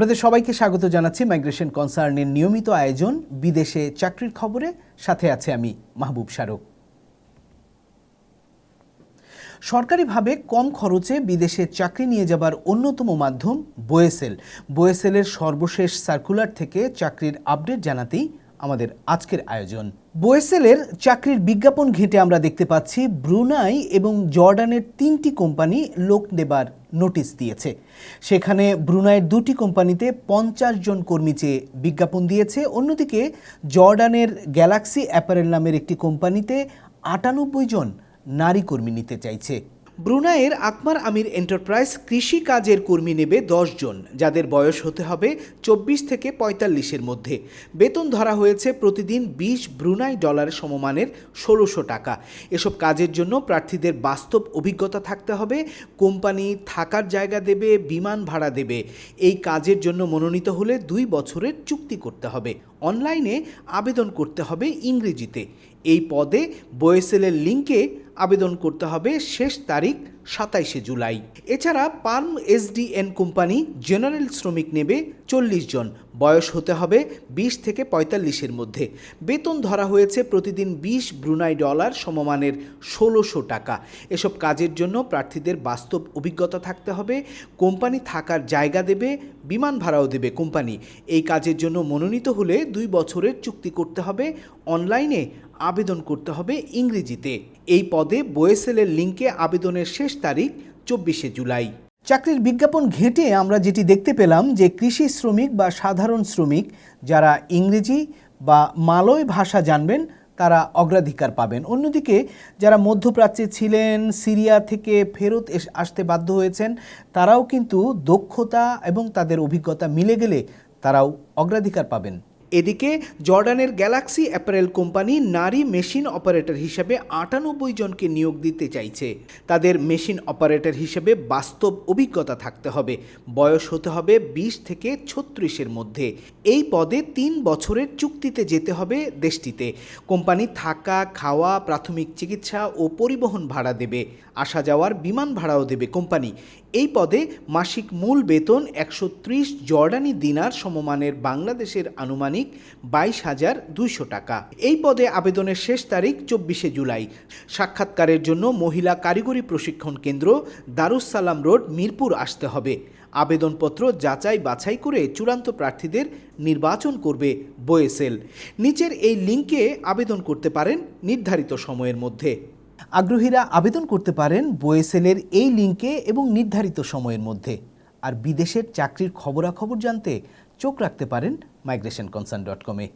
আপনাদের সবাইকে স্বাগত জানাচ্ছি মাইগ্রেশন কনসার্নের নিয়মিত আয়োজন, বিদেশে চাকরির খবরে। সাথে আছে আমি, মাহবুব শারক সরকারিভাবে কম খরচে বিদেশে চাকরি নিয়ে যাবার অন্যতম মাধ্যম বোয়েসেল। বোয়েসেলের সর্বশেষ সার্কুলার থেকে চাকরির আপডেট জানাতেই আমাদের আজকের আয়োজন। বোয়েসেলের চাকরির বিজ্ঞাপন ঘেঁটে আমরা দেখতে পাচ্ছি, ব্রুনাই এবং জর্ডানের তিনটি কোম্পানি লোক নেবার নোটিশ দিয়েছে। সেখানে ব্রুনাইয়ের দুটি কোম্পানিতে পঞ্চাশ জন কর্মী চেয়ে বিজ্ঞাপন দিয়েছে। অন্যদিকে জর্ডানের গ্যালাক্সি অ্যাপারেল নামের একটি কোম্পানিতে আটানব্বই জন নারী কর্মী নিতে চাইছে। ব্রুনাইয়ের আকমার আমির এন্টারপ্রাইজ কৃষি কাজের কর্মী নেবে জন যাদের বয়স হতে হবে চব্বিশ থেকে পঁয়তাল্লিশের মধ্যে। বেতন ধরা হয়েছে প্রতিদিন বিশ ব্রুনাই ডলার সমমানের ষোলোশো টাকা। এসব কাজের জন্য প্রার্থীদের বাস্তব অভিজ্ঞতা থাকতে হবে, কোম্পানি থাকার জায়গা দেবে, বিমান ভাড়া দেবে। এই কাজের জন্য মনোনীত হলে দুই বছরের চুক্তি করতে হবে। অনলাইনে আবেদন করতে হবে ইংরেজিতে। এই পদে বয়েসেলের লিঙ্কে আবেদন করতে হবে শেষ তারিখ সাতাইশে জুলাই। এছাড়া পার্ম এসডিএন কোম্পানি জেনারেল শ্রমিক নেবে চল্লিশ জন। বয়স হতে হবে বিশ থেকে পঁয়তাল্লিশের মধ্যে। বেতন ধরা হয়েছে প্রতিদিন বিশ ব্রুনাই ডলার সমমানের ষোলোশো টাকা। এসব কাজের জন্য প্রার্থীদের বাস্তব অভিজ্ঞতা থাকতে হবে। কোম্পানি থাকার জায়গা দেবে, বিমান ভাড়াও দেবে কোম্পানি। এই কাজের জন্য মনোনীত হলে দুই বছরের চুক্তি করতে হবে। অনলাইনে আবেদন করতে হবে ইংরেজিতে। এই পদে বোয়েসেলের লিঙ্কে আবেদনের শেষ তারিখ, চব্বিশে জুলাই। চাকরির বিজ্ঞাপন ঘেঁটে আমরা যেটি দেখতে পেলাম যে কৃষি শ্রমিক বা সাধারণ শ্রমিক যারা ইংরেজি বা মালয় ভাষা জানবেন, তারা অগ্রাধিকার পাবেন। অন্যদিকে যারা মধ্যপ্রাচ্যে ছিলেন, সিরিয়া থেকে ফেরত আসতে বাধ্য হয়েছেন, তারাও কিন্তু দক্ষতা এবং তাদের অভিজ্ঞতা মিলে গেলে তারাও অগ্রাধিকার পাবেন। এদিকে জর্ডানের গ্যালাক্সি অ্যাপারেল কোম্পানি নারী মেশিন অপারেটর হিসেবে আটানব্বই জনকে নিয়োগ দিতে চাইছে। তাদের মেশিন অপারেটর হিসেবে বাস্তব অভিজ্ঞতা থাকতে হবে। বয়স হতে হবে বিশ থেকে ছত্রিশের মধ্যে। এই পদে তিন বছরের চুক্তিতে যেতে হবে দেশটিতে। কোম্পানি থাকা, খাওয়া, প্রাথমিক চিকিৎসা ও পরিবহন ভাড়া দেবে। আসা যাওয়ার বিমান ভাড়াও দেবে কোম্পানি। এই পদে মাসিক মূল বেতন একশো ত্রিশ জর্ডানি দিনার সমমানের বাংলাদেশের আনুমানিক বাইশ হাজার দুইশো টাকা। এই পদে আবেদনের শেষ তারিখ চব্বিশে জুলাই। সাক্ষাৎকারের জন্য মহিলা কারিগরি প্রশিক্ষণ কেন্দ্র দারুসালাম রোড, মিরপুর আসতে হবে। আবেদনপত্র যাচাই বাছাই করে চূড়ান্ত প্রার্থীদের নির্বাচন করবে বোয়েসেল নিচের এই লিঙ্কে আবেদন করতে পারেন নির্ধারিত সময়ের মধ্যে। আগ্রহীরা আবেদন করতে পারেন বোয়েসেলের এই লিঙ্কে এবং নির্ধারিত সময়ের মধ্যে। আর বিদেশের চাকরির খবরাখবর জানতে চোখ রাখতে পারেন মাইগ্রেশন কনসার্ন ডট কমে